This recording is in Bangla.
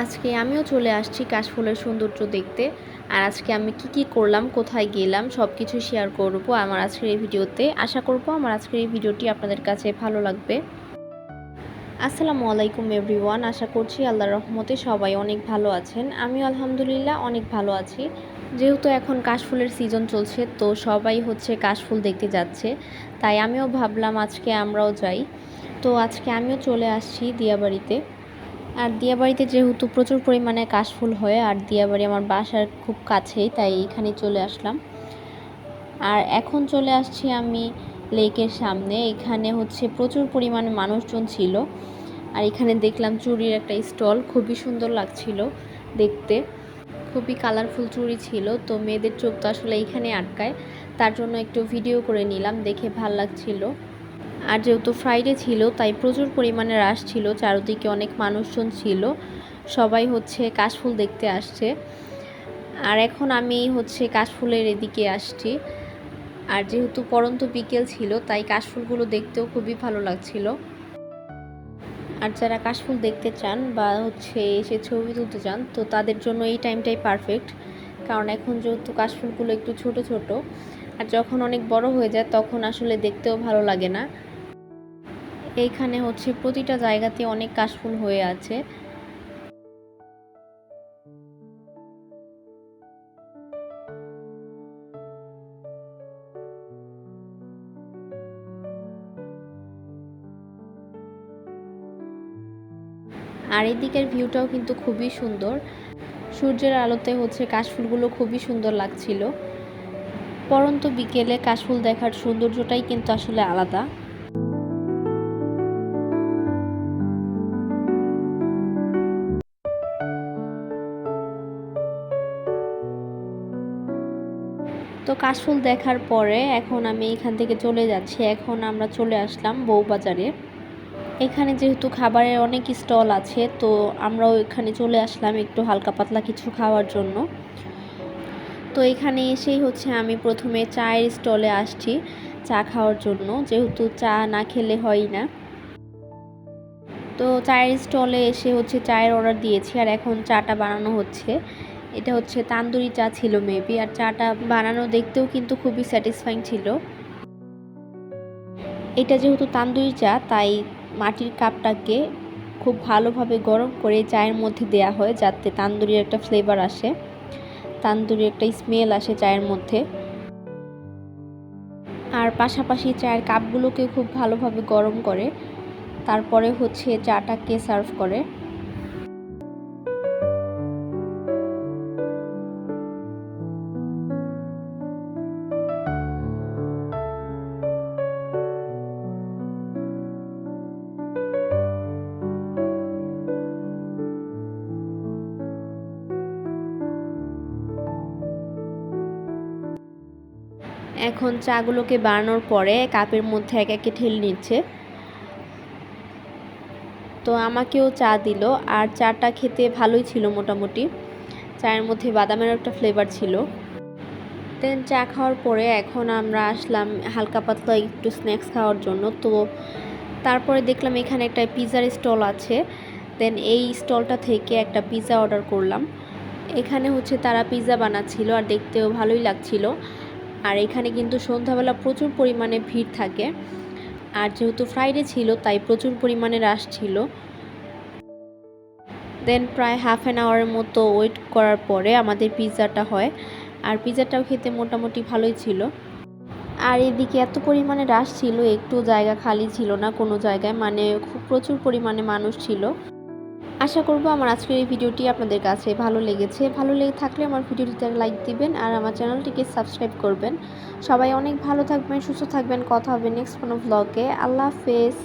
আজকে আমিও চলে আসছি কাশফুলের সৌন্দর্য দেখতে। আর আজকে আমি কি কি করলাম, কোথায় গেলাম সব কিছু শেয়ার করব আমার আজকের এই ভিডিওতে। আশা করব আমার আজকের এই ভিডিওটি আপনাদের কাছে ভালো লাগবে। আসসালামু আলাইকুম এভরিওয়ান আশা করছি আল্লাহর রহমতে সবাই অনেক ভালো আছেন। আমি আলহামদুলিল্লাহ অনেক ভালো আছি। যেহেতু এখন কাশফুলের সিজন চলছে, তো সবাই হচ্ছে কাশফুল দেখতে যাচ্ছে। তাই আমিও ভাবলাম আজকে আমরাও যাই। তো আজকে আমিও চলে আসছি দিয়াবাড়িতে। আর দিয়াবাড়িতে যেহেতু প্রচুর পরিমাণে কাশফুল হয়, আর দিয়াবাড়ি আমার বাসার খুব কাছেই, তাই এখানে চলে আসলাম। আর এখন চলে আসছি আমি লেকের সামনে, এখানে হচ্ছে প্রচুর পরিমাণে মানুষজন ছিল। আর এখানে দেখলাম চুরির একটা স্টল, খুবই সুন্দর লাগছিল দেখতে। খুবই কালারফুল চুড়ি ছিল, তো মেয়েদের চোখ তো আসলে এইখানে আটকায়, তার জন্য একটু ভিডিও করে নিলাম, দেখে ভালো লাগছিল। আর যেহেতু ফ্রাইডে ছিল, তাই প্রচুর পরিমাণে রাশ ছিল, চারদিকে অনেক মানুষজন ছিল, সবাই হচ্ছে কাশফুল দেখতে আসছে। আর এখন আমি হচ্ছে কাশফুলের এদিকে আসছি। আর যেহেতু পরন্ত বিকেল ছিল, তাই কাশফুলগুলো দেখতেও খুবই ভালো লাগছিল। আর যারা কাশফুল দেখতে চান বা হচ্ছে এসে ছবি তুলতে চান, তো তাদের জন্য এই টাইমটাই পারফেক্ট কারণ এখন যেহেতু কাশফুলগুলো একটু ছোট ছোট, আর যখন অনেক বড় হয়ে যায়, তখন আসলে দেখতেও ভালো লাগে না। এইখানে হচ্ছে প্রতিটা জায়গাতে অনেক কাশফুল হয়ে আছে। আর এদিকের ভিউটাও কিন্তু খুবই সুন্দর। সূর্যের আলোতে হচ্ছে কাশফুলগুলো খুবই সুন্দর লাগছিল। পরন্ত বিকেলে কাশফুল দেখার সৌন্দর্যটাই কিন্তু আসলে আলাদা। তো কাশফুল দেখার পরে এখন আমি এখান থেকে চলে যাচ্ছি। এখন আমরা চলে আসলাম বউবাজারে। এখানে যেহেতু খাবারের অনেক স্টল আছে, তো আমরাও এখানে চলে আসলাম একটু হালকা পাতলা কিছু খাওয়ার জন্য। তো এখানে এসেই হচ্ছে আমি প্রথমে চায়ের স্টলে আসছি চা খাওয়ার জন্য, যেহেতু চা না খেলে হয় না। তো চায়ের স্টলে এসে হচ্ছে চায়ের অর্ডার দিয়েছি আর এখন চাটা বানানো হচ্ছে। এটা হচ্ছে তান্দুরি চা ছিল মেবি আর চাটা বানানো দেখতেও কিন্তু খুবই স্যাটিসফাইং ছিল। এটা যেহেতু তান্দুরি চা, তাই মাটির কাপটাকে খুব ভালোভাবে গরম করে চায়ের মধ্যে দেয়া হয় যাতে তান্দুরির একটা ফ্লেভার আসে। তান্দুরি একটা স্মেল আসে চায়ের মধ্যে। আর পাশাপাশি চায়ের কাপগুলোকে খুব ভালোভাবে গরম করে। তারপরে হচ্ছে চাটাকে সার্ভ করে। এখন চাগুলোকে বানানোর পরে কাপের মধ্যে এক একে ঠেলে নিচ্ছে। তো আমাকেও চা দিল, আর চাটা খেতে ভালোই ছিল মোটামুটি। চায়ের মধ্যে বাদামের একটা ফ্লেভার ছিল। দেন চা খাওয়ার পরে এখন আমরা আসলাম হালকা পাতলা একটু স্ন্যাক্স খাওয়ার জন্য। তো তারপরে দেখলাম এখানে একটা পিৎজার স্টল আছে। দেন এই স্টলটা থেকে একটা পিৎজা অর্ডার করলাম। এখানে হচ্ছে তারা পিৎজা বানাচ্ছিল, আর দেখতেও ভালোই লাগছিল। আর এখানে কিন্তু সন্ধ্যাবেলা প্রচুর পরিমাণে ভিড় থাকে। আর যেহেতু ফ্রাইডে ছিল, তাই প্রচুর পরিমাণে রাশ ছিল। দেন প্রায় হাফ অ্যান আওয়ারের মতো ওয়েট করার পরে আমাদের পিৎজাটা হয়। আর পিৎজাটাও খেতে মোটামুটি ভালোই ছিল। আর এদিকে এত পরিমাণে রাশ ছিল, একটু জায়গা খালি ছিল না কোনো জায়গায়। মানে খুব প্রচুর পরিমাণে মানুষ ছিল। আশা করব আমার আজকের এই ভিডিওটি আপনাদের কাছে ভালো লেগেছে। ভালো লেগে থাকলে আমার ভিডিওটিতে লাইক দিবেন আর আমার চ্যানেলটিকে সাবস্ক্রাইব করবেন। সবাই অনেক ভালো থাকবেন, সুস্থ থাকবেন। কথা হবে নেক্সট কোনো ব্লগে আল্লাহ হাফেজ।